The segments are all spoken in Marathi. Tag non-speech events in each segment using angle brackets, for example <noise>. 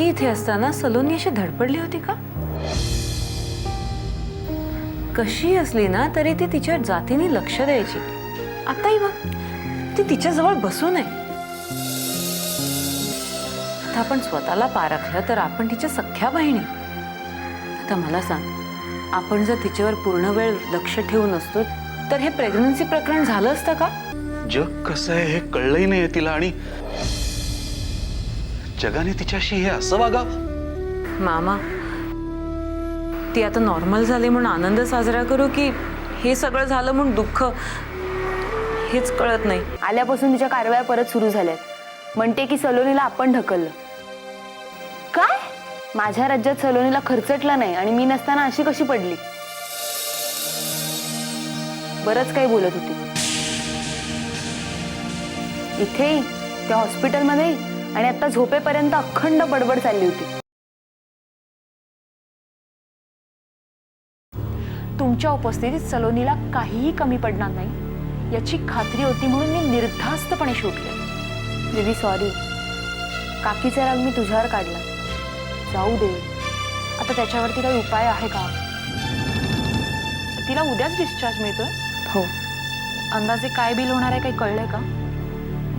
काकी इथे असताना सलोनी अशी धडपडली होती का? कशी असली ना तरी ती तिच्या जातीने लक्ष द्यायची. आताही बघ ती तिच्याजवळ बसू नये. आता आपण स्वतःला पारखलं तर आपण तिच्या सख्या बहिणी. आता मला सांग आपण जर तिच्यावर पूर्ण वेळ लक्ष ठेवून असतो तर हे प्रेग्नन्सी प्रकरण झालं असतं का? जग कसं आहे हे कळलंही नाही तिला आणि जगाने तिच्याशी हे असं वागा मामा ती आता नॉर्मल झाली म्हणून आनंद साजरा करू की हे सगळं झालं म्हणून दुःख? हेच कळत नाही. आल्यापासून तिच्या कारवाया परत सुरू झाल्यात. म्हणते की सलोनीला आपण ढकललं. काय? माझ्या राज्यात सलोनीला खर्चटला नाही आणि मी नसताना अशी कशी पडली? बरंच काही बोलत होती. इथेही त्या हॉस्पिटलमध्ये आणि आता झोपेपर्यंत अखंड बडबड चालली होती. तुमच्या उपस्थितीत सलोनीला काहीही कमी पडणार नाही याची खात्री होती म्हणून मी निर्धास्तपणे शूट केलं. दीदी सॉरी काकीचा राग मी तुझ्यावर काढला. जाऊ दे. आता त्याच्यावरती काही उपाय आहे का? तिला उद्याच डिस्चार्ज मिळतोय? हो. अंदाजे काय बिल होणार आहे काही कळलंय का?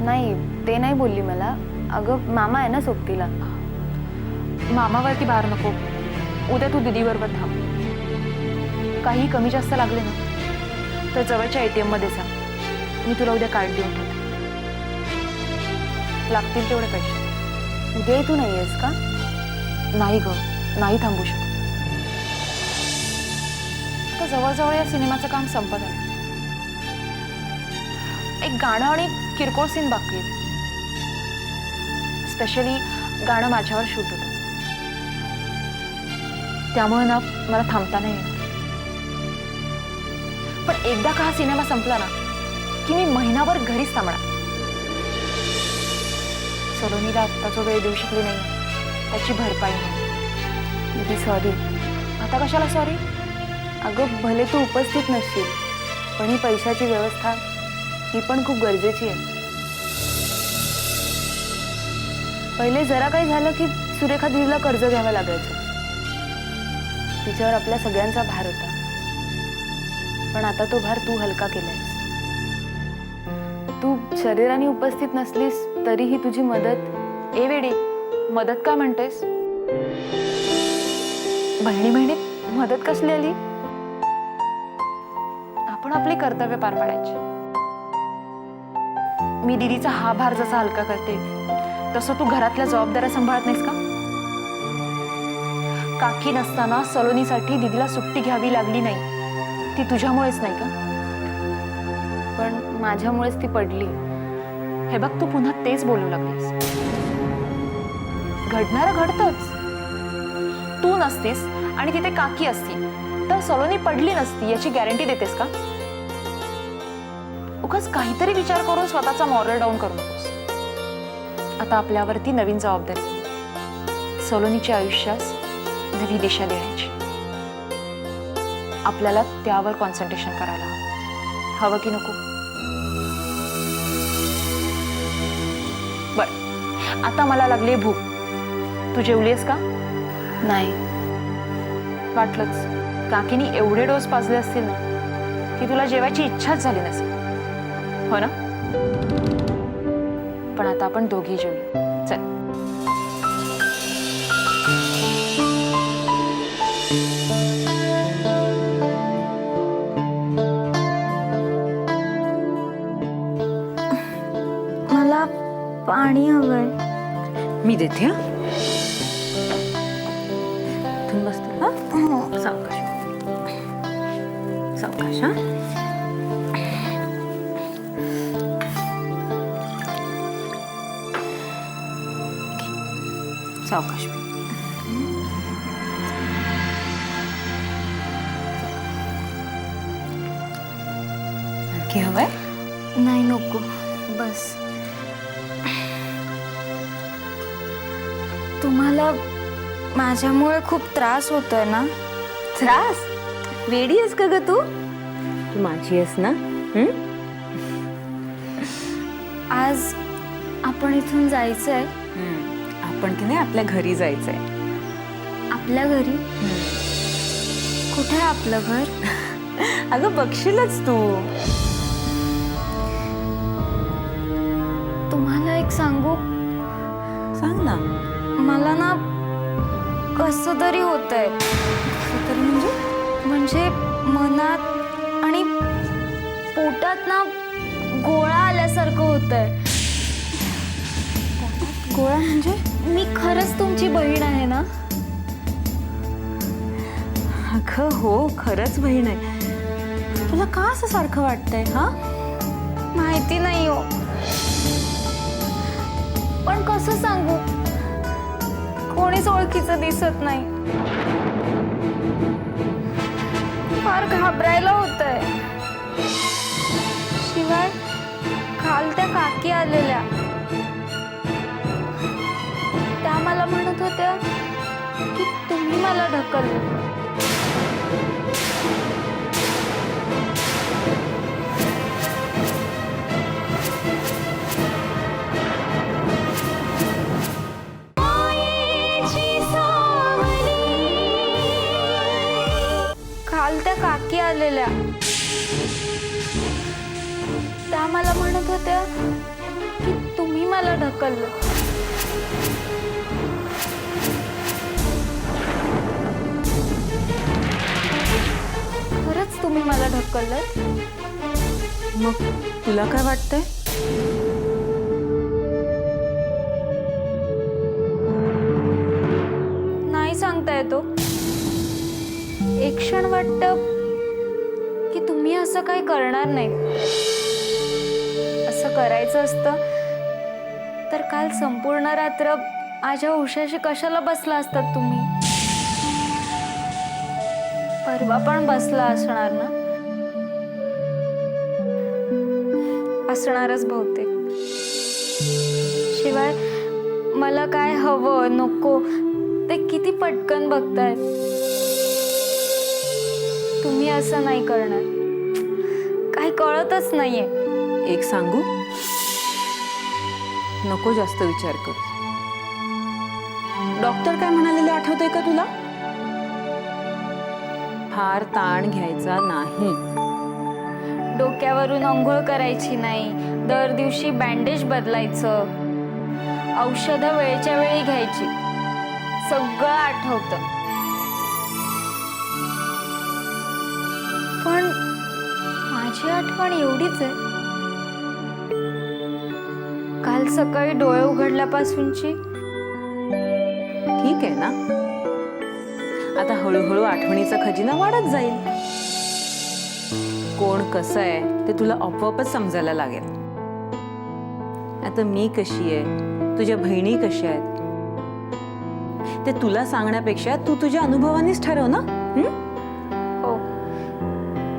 नाही ते नाही बोलली मला. अगं मामा आहे ना सोबतीला. मामावरती भार नको. उद्या तू दीदीबरोबर थांब. काही कमी जास्त लागले ना तर जवळच्या एटीएममध्ये जा. मी तुला उद्या कार्ड देऊन ठेवते. लागतील तेवढे पैसे. उद्याही तू नाही आहेस का? नाही ग नाही थांबू शकत. आता जवळजवळ या सिनेमाचं काम संपत आहे एक गाणं आणि किरकोळ सीन बाकी आहे स्पेशली गाणं माझ्यावर शूट होतं. त्यामुळे ना मला थांबता नाही येणार पण एकदा का हा सिनेमा संपला ना की मी महिनाभर घरीच थांबणार. सलोनीला आत्ता जो वेळ देऊ शकली नाही. त्याची भरपाई नाही. सॉरी आता कशाला सॉरी अगं भले तू उपस्थित नसशील पण ही पैशाची व्यवस्था ही पण खूप गरजेची आहे. पहिले जरा काही झालं की सुरेखा दिदीला कर्ज घ्यावं लागायचं. तिच्यावर आपल्या सगळ्यांचा भार होता. पण आता तो भार तू हलका केलायस. तू शरीराने उपस्थित नसलीस तरीही तुझी मदत ए वेडी मदत का म्हणतेस? बहिणी बहिणी मदत कसली आली? आपण आपले कर्तव्य पार पाडायचे. मी दिदीचा हा भार जसा हलका करते तसं तू घरातल्या जबाबदाऱ्या सांभाळत नाहीस का? काकी नसताना सलोनीसाठी दिदीला सुट्टी घ्यावी लागली नाही. ती तुझ्यामुळेच नाही का? पण माझ्यामुळेच ती पडली. हे बघ तू पुन्हा तेच बोलू लागलीस. घडणारं घडतच. तू नसतीस आणि तिथे काकी असती. तर सलोनी पडली नसती याची गॅरंटी देतेस का? उगाच काहीतरी विचार करून स्वतःचा मॉरल डाऊन करू नकोस आता आपल्यावरती नवीन जबाबदारी. सलोनीच्या आयुष्यास नवी दिशा देण्याची. आपल्याला त्यावर कॉन्सन्ट्रेशन करायला हवं. हवं की नको? बर. आता मला लागली भूक. तू जेवलीस का? नाही. वाटलंच. काकीनी एवढे डोस पाजले असतील ना की तुला जेवायची इच्छाच झाली नसेल. हो ना? पण आता आपण दोघी जेवू चल. मला पाणी हवंय. मी देते हा? सावकाश आणखी हवंय? नाही नको. बस. तुम्हाला माझ्यामुळे खूप त्रास होतोय ना? त्रास? वेडी आहेस का ग तू? तू माझी आहेस ना? हं? आज आपण इथून जायचंय. आपण की नाही आपल्या घरी जायचंय. आपल्या घरी? कुठे आहे आपलं घर? <laughs> अगं बघशीलच तू. तुम्हाला एक सांगू? सांग ना. मला ना कसं तरी होत आहे तरी म्हणजे? म्हणजे मनात आणि पोटात ना गोळा आल्यासारखं होत आहे गोळा म्हणजे? मी खरंच तुमची बहीण आहे ना? अगं हो खरंच बहीण आहे. तुला का असं सारखं वाटतंय हा? माहिती नाही हो. पण कसं सांगू? कोणीच ओळखीचं दिसत नाही. फार घाबरायला त्याला मला ढकललं काल त्या काकी आलेल्या. त्या मला म्हणत होत्या की तुम्ही मला ढकललं. ढकललं मग तुला काय वाटतंय? नाही सांगता येतो. एक क्षण वाटत की तुम्ही असं काही करणार नाही. असं करायचं असतं तर काल संपूर्ण रात्र माझ्या उशाशी कशाला बसला असतात तुम्ही? परवा पण बसला असणार ना? असणारच बहुतेक. शिवाय मला काय हवं नको ते किती पटकन बघतायत तुम्ही असं नाही करणार. काही कळतच नाहीये. एक सांगू? नको जास्त विचार कर. डॉक्टर काय म्हणालेले आठवतंय का तुला? फार ताण घ्यायचा नाही. डोक्यावरून अंघोळ करायची नाही. दर दिवशी बँडेज बदलायचं. औषधं वेळच्या वेळी घ्यायची. सगळं आठवतं. पण माझी आठवण एवढीच आहे. काल सकाळी डोळे उघडल्यापासूनची. ठीक आहे ना? आता हळूहळू आठवणीचा खजिना वाढत जाईल. कोण कसं आहे ते तुला आपोआपच समजायला लागेल. आता मी कशी आहे? तुझ्या बहिणी कशा आहेत? ते तुला सांगण्यापेक्षा तू तुझ्या अनुभवानेच ठरव ना हं? हो.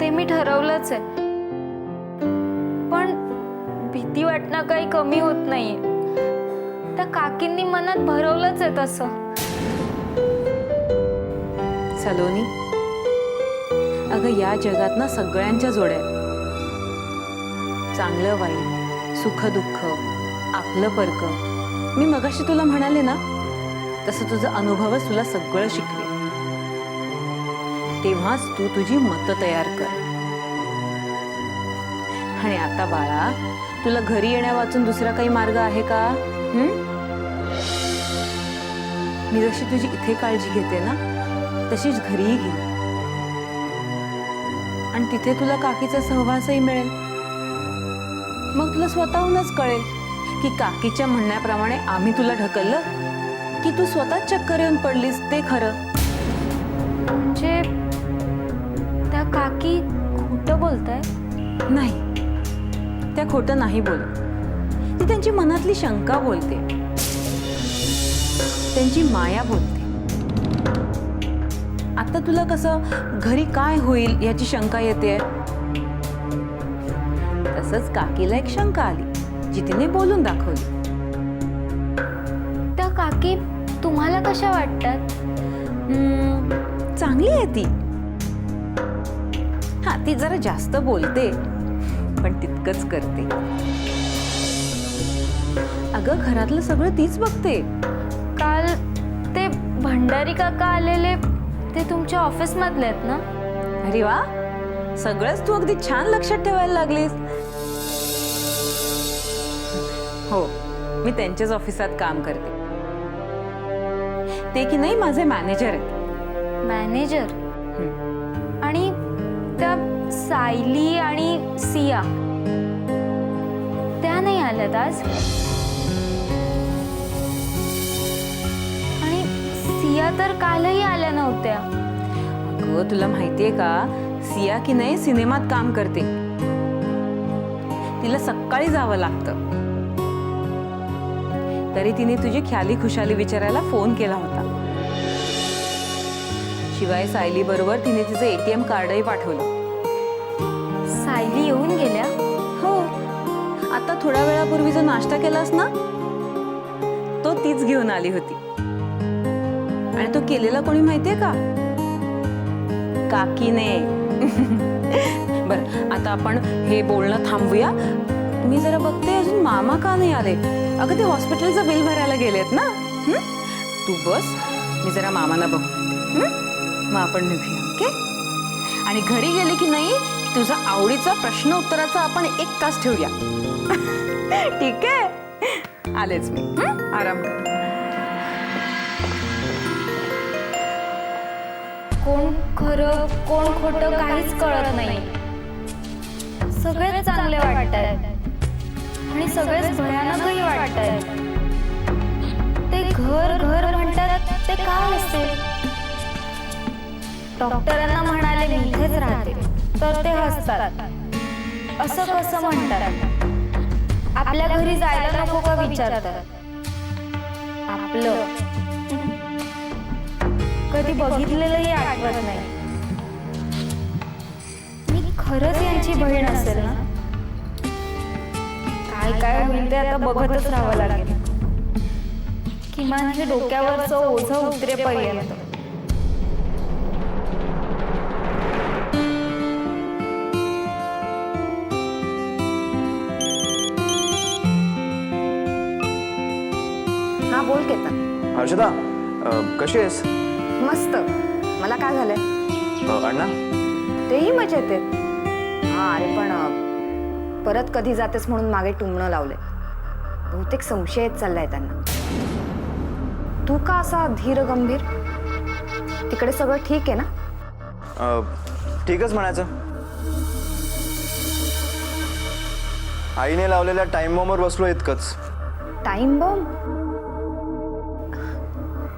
ते मी ठरवलंच आहे. पण भीती वाटणं काही कमी होत नाहीये त्या काकींनी मनात भरवलंच आहे तसं. सलोनी अगं या जगात ना सगळ्यांच्या जोड्या चांगलं वाईट सुख दुःख आपलं परक. मी मगाशी तुला म्हणाले ना तसं तुझं अनुभवच तुला सगळं शिकवे तेव्हाच तू तुझी मतं तयार कर. आणि आता बाळा तुला घरी येण्या वाचून दुसरा काही मार्ग आहे का? मी जशी तुझी इथे काळजी घेते ना तशीच घरीही घे आणि तिथे तुला काकीचा सहवासही मिळेल. मग तुला स्वतःहूनच कळेल की काकीच्या म्हणण्याप्रमाणे आम्ही तुला ढकललं की तू स्वतःच चक्कर येऊन पडलीस ते खरं. म्हणजे त्या काकी खोटं बोलताय? नाही. त्या खोटं नाही बोलत. ती त्यांची मनातली शंका बोलते. त्यांची माया बोलते. आता तुला कसं घरी काय होईल याची शंका येते? तसंच काकीला एक शंका आली जी तिने बोलून दाखवली. त्या काकी तुम्हाला कशा वाटतात? हम्म, चांगली आहे ती. हा ती जरा जास्त बोलते पण तितकंच करते. अगं घरातलं सगळं तीच बघते. काल ते भंडारी काका आलेले ते तुमच्या ऑफिस मधले आहेत ना? अरे वा. सगळंच तू अगदी छान लक्षात ठेवायला लागलीस. हो मी त्यांच्याच ऑफिसात काम करते. ते की नाही माझे मॅनेजर आहेत. मॅनेजर? आणि त्या सायली आणि सिया त्या नाही आल्यात आज? सिया तर कालही आल्या नव्हत्या. अगं तुला माहितीये का? सिया की नाही सिनेमात काम करते. तिला सकाळी जावं लागतं. तरी तिने तुझी ख्याली खुशाली विचारायला फोन केला होता. शिवाय सायली बरोबर तिने तिचं एटीएम कार्डही पाठवलं. सायली येऊन गेल्या? हो. आता थोड्या वेळापूर्वी जो नाश्ता केलास ना तो तीच घेऊन आली होती. आणि तो केलेला कोणी माहितीये का? काकीने. <laughs> बर आता आपण हे बोलणं थांबूया. मी जरा बघते अजून मामा का नाही आले? अगं ते हॉस्पिटलचं बिल भरायला गेलेत ना? तू बस मी जरा मामाला बघू मग आपण निघूया ओके? आणि घरी गेले की नाही तुझा आवडीचा प्रश्न उत्तराचा आपण एक तास ठेवूया. <laughs> ठीक आहे? आलेच मी. आराम कर. कोण खरं कोण खोटं काहीच कळत नाही. सगळेच चांगले वाटतात आणि सगळेच भयानकही वाटतात ते घर घर म्हणतात ते काय असते डॉक्टरांना म्हणाले मी इथेच राहते तर ते हसतात. असं कसं म्हणतात? आपल्या घरी जायला नको का विचारतात? आपलं कधी बघितलेलंही आठवत नाही. मी खरंच यांची बहीण असेल ना? काय काय होईल ते आता बघतच राहावं लागेल. किमान हे डोक्यावरचं ओझं उतरेपर्यंत हा बोल केतन. हर्षदा अ, कशी आहेस? मस्त. मला काय झालंय? अण्णा? तेही मजेत आहेत. हा अरे पण अ, परत कधी जातेस म्हणून मागे टुमणं लावले बहुतेक संशय येत चाललाय त्यांना. तू का असा धीर गंभीर? तिकडे सगळं ठीक आहे ना? अ, ठीकच म्हणायचं. आईने लावलेल्या टाइम बॉम्बवर बसलो इतकंच. टाइम बॉम्ब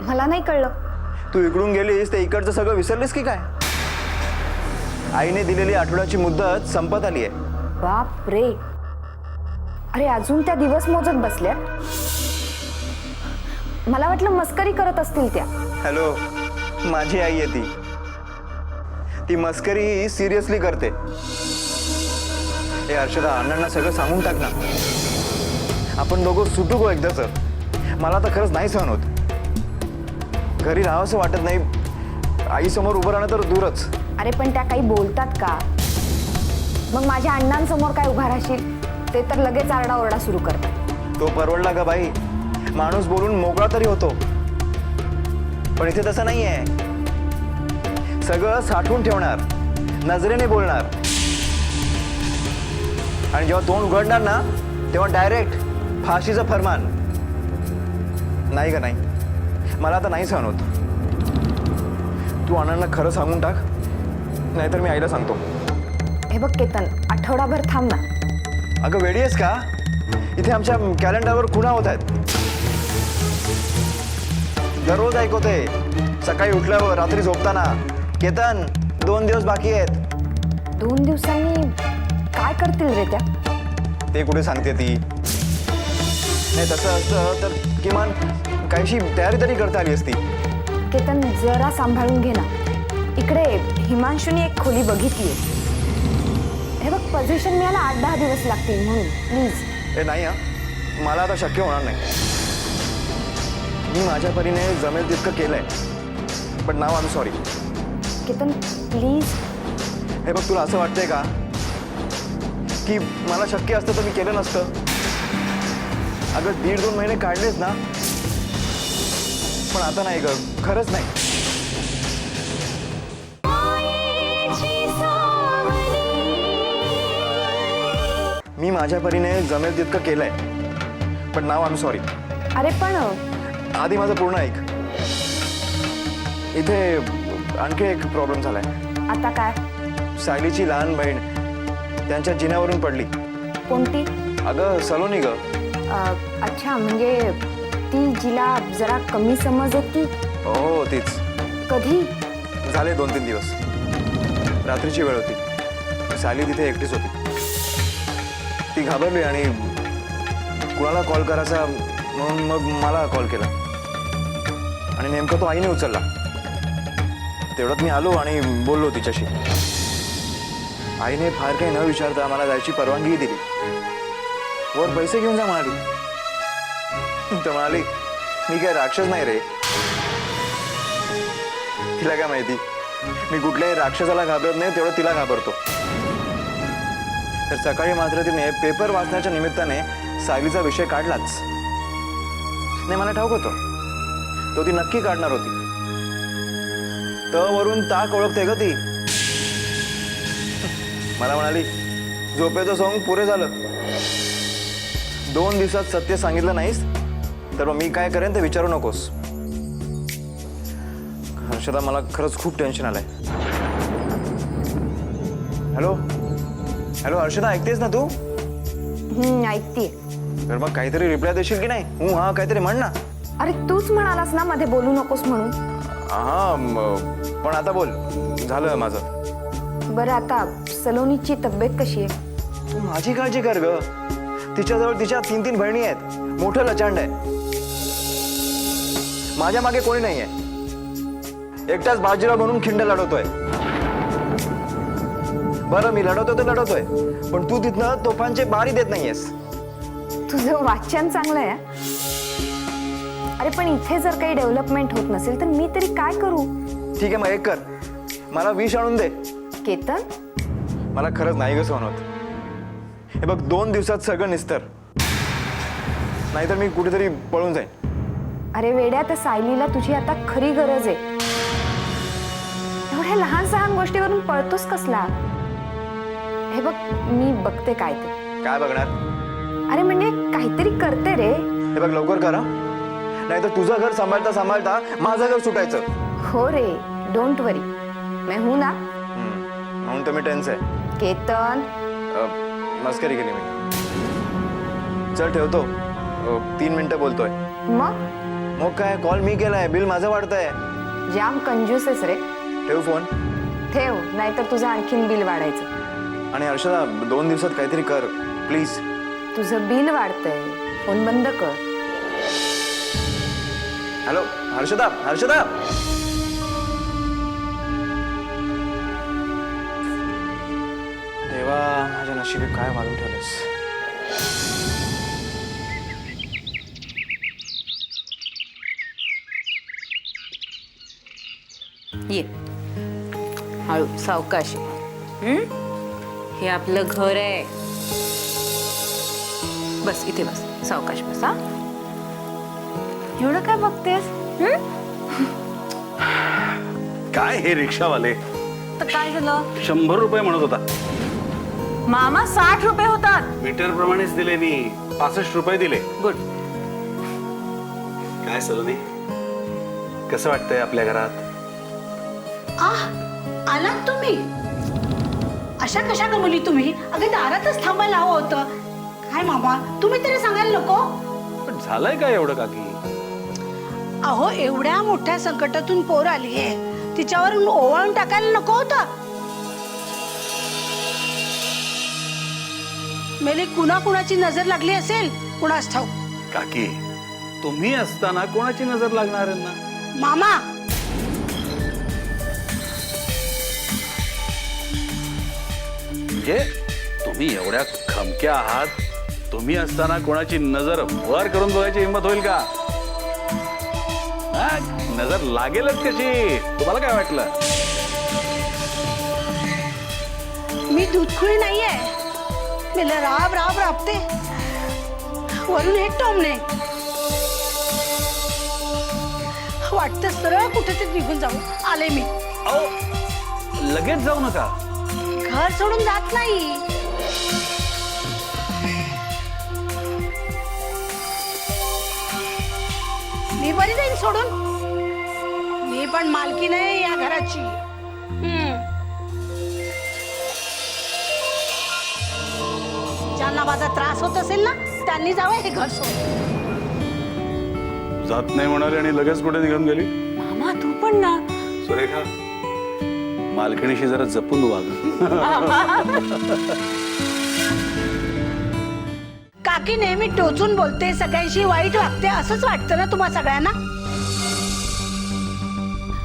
मला नाही कळलं. तू इकडून गेलीस ते इकडचं सगळं विसरलीस की काय? आईने दिलेली आठवड्याची मुदत संपत आली आहे. बाप रे. अरे अजून त्या दिवस मोजत बसल्या? मला वाटलं मस्करी करत असतील त्या. हॅलो माझी आई आहे ती. ती मस्करी सिरियसली करते. हे हर्षदा अण्णांना सगळं सांगून टाक ना. आपण दोघं सुटू गो एकदाच मला तर खरंच नाही सहन होत. घरी राहावंसं वाटत नाही. आईसमोर उभं राहणं तर दूरच. अरे पण त्या काही बोलतात का? मग माझ्या अण्णांसमोर काय उभा राहशील? ते तर लगेच आरडाओरडा सुरू करतात. तो परवडला का बाई. माणूस बोलून मोकळा तरी होतो. पण इथे तसं नाहीये. सगळं साठवून ठेवणार. नजरेने बोलणार. आणि जेव्हा तोंड उघडणार ना तेव्हा डायरेक्ट फाशीचं फरमान. नाही का नाही. मला आता नाही सहन होत. तू आनंदला खरं सांगून टाक नाहीतर मी आईला सांगतो. हे बघ केतन आठवडाभर थांब ना. अगं वेडी आहेस का? इथे आमच्या कॅलेंडरवर खुणा होत आहेत. दररोज ऐकवते. सकाळी उठल्यावर रात्री झोपताना. केतन दोन दिवस बाकी आहेत. दोन दिवसांनी काय करतील रे त्या? ते कुठे सांगते ती? नाही तसं असतं तर किमान काहीशी तयारी तरी करता आली असती. केतन जरा सांभाळून घे ना. इकडे हिमांशूने एक खोली बघितली हे बघ पोझिशन मिळायला आठ दहा दिवस लागतील म्हणून. प्लीज हे नाही हा. मला आता शक्य होणार नाही. मी माझ्या परीने जमेल तितकं केलंय. पण नाव आम सॉरी केतन प्लीज हे बघ तुला असं वाटतंय का? की मला शक्य असतं तर मी केलं नसतं? अगं दीड दोन महिने काढलेच ना पण आता नाही ग. खरंच नाही. मी माझ्या परीने जमेल तितकं केलंय. पण नाव आम सॉरी अरे पण आधी माझं पूर्ण ऐक. इथे आणखी एक प्रॉब्लेम झालाय. आता काय? सायलीची लहान बहीण त्यांच्या जिन्यावरून पडली. कोणती? अगं सलोनी ग. अ, अच्छा म्हणजे ती जिला जरा कमी समज आहे ती? हो तीच. कधी? झाले दोन तीन दिवस. रात्रीची वेळ होती. सायली तिथे एकटीच होती. ती घाबरली आणि कुणाला कॉल करायचा म्हणून मग मला कॉल केला. आणि नेमकं तो आईने उचलला. तेवढ्यात मी आलो आणि बोललो तिच्याशी. आईने फार काही न विचारता मला जायची परवानगी दिली. वर पैसे घेऊन जा म्हणाली तर म्हणाली मी काय राक्षस नाही रे. तिला काय माहिती? मी कुठल्याही राक्षसाला घाबरत नाही तेवढं तिला घाबरतो. तर सकाळी मात्र तिने पेपर वाचण्याच्या निमित्ताने सायलीचा विषय काढलाच. नाही मला ठाऊक होतं. तो ती नक्की काढणार होती. त वरून ताक ओळखते ग ती. मला म्हणाली झोपेचं सॉंग पुरे झालं. दोन दिवसात सत्य सांगितलं नाहीस तर मग मी काय करेन ते विचारू नकोस. हर्षदा मला खरंच खूप टेन्शन आलंय. हॅलो हॅलो हर्षदा ऐकतेस ना तू? हम्म ऐकतीये. तर मग काहीतरी रिप्लाय देशील की नाही? हू हा काहीतरी म्हण ना. अरे तूच म्हणालास ना मध्ये बोलू नकोस म्हणून. हा म- पण आता बोल. झालं माझं. बरं आता सलोनीची तब्येत कशी आहे? तू माझी काळजी कर ग. तिच्याजवळ तिच्या तीन तीन बहिणी आहेत. मोठं लचांड आहे. माझ्या मागे कोणी नाहीये. एकटाच बाजीराव म्हणून खिंड लढवतोय. बरं मी लढवतोय तर लढवतोय. पण तू तिथनं तोफांचे बारी देत नाहीयेस. तुझं वाचन चांगलं आहे. अरे पण इथे जर काही डेव्हलपमेंट होत नसेल तर मी तरी काय करू? ठीक आहे मग एक कर. मला विष आणून दे. केतन? मला खरंच नाही ग होत. हे बघ दोन दिवसात सगळं निस्तर. नाहीतर मी कुठेतरी पळून जाईन. अरे वेड्या त्या सायलीला तुझी आता खरी गरज आहे. एवढ्या लहान सहान गोष्टीवरून पळतोस कसला? हे बघ मी बघते काय ते. काय बघणार? अरे म्हणजे काहीतरी करते रे. हे बघ लवकर करा. नाहीतर तुझं घर सांभाळता सांभाळता माझं घर सुटायचं. हो रे डोंट वरी मैं हूं ना. हम्म, म्हणून तर मी टेन्स आहे. केतन. मस्करी केली मी. चल ठेवतो. अ, तीन मिनिटं बोलतोय. मग? मग काय कॉल मी केलाय. बिल माझं वाढतंय. जाम कंजूस आहेस रे. ठेव फोन ठेव नाहीतर तुझं आणखीन बिल वाढायचं. आणि हर्षदा दोन दिवसात काहीतरी कर. प्लीज तुझं बिल वाढतंय. फोन बंद कर. हॅलो हर्षदा? हर्षदा? नशिबी काय वाढून ठेवलंस? ये. हळू सावकाश ये. हं? हे आपलं घर आहे. बस इथे बस. सावकाश बसा एवढं काय बघतेस? काय हे रिक्षावाले? तर काय झालं? शंभर रुपये म्हणत होता. मामा साठ रुपये होतात. मीटर प्रमाणेच दिले मी. पासष्ट रुपये दिले. गुड. काय सलोनी? कसं वाटतंय आपल्या घरात? आह आलात तुम्ही? अशा कशा का मुली तुम्ही? अगं दारातच थांबायला हवं होतं. काय मामा तुम्ही तरी सांगायला नको. पण झालंय काय एवढं काकी? अहो एवढ्या मोठ्या संकटातून पोर आली आहे तिच्यावर ओवाळून टाकायला नको होतं. मेली कुणा कुणाची नजर लागली असेल कुणास ठाऊक? काकी तुम्ही असताना कोणाची नजर लागणार आहे ना मामा! म्हणजे तुम्ही एवढ्या खमक्या आहात तुम्ही असताना कोणाची नजर वर करून बघायची हिंमत होईल का? हा? नजर लागेलच कशी? तुम्हाला काय वाटलं? मी दूधखुळी नाहीये. मी राब राब राबते वरून हे टोमणे वाटतं सरळ कुठेतरी निघून जाऊ. आले मी. अहो लगेच जाऊ नका. घर सोडून जात नाही. मी बरी जाईन सोडून. मी पण मालकी नाही या घराची. माझा त्रास होत असेल ना त्यांनी जावं हे घर सोडून. जात नाही म्हणाले आणि लगेच कुठे निघून गेली? मामा तू पण ना. सुरेखा मालकिणीशी जरा जपून वाग. काकी नेहमी टोचून बोलते सगळ्यांशी वाईट वागते असंच वाटतं ना तुम्हा सगळ्यांना?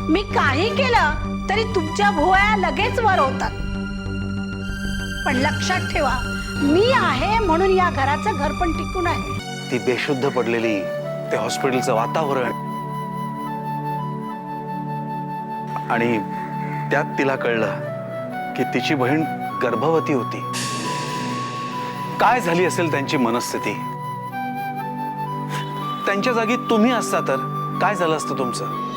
मी काही केलं तरी तुमच्या भुवया लगेच वर होतात. पण लक्षात ठेवा मी आहे म्हणून या घराचं घर पण टिकून आहे. ती बेशुद्ध पडलेली ते हॉस्पिटलचं वातावरण. आणि त्यात तिला कळलं की तिची बहीण गर्भवती होती. काय झाली असेल त्यांची मनस्थिती? त्यांच्या जागी तुम्ही असता तर काय झालं असतं तुमचं?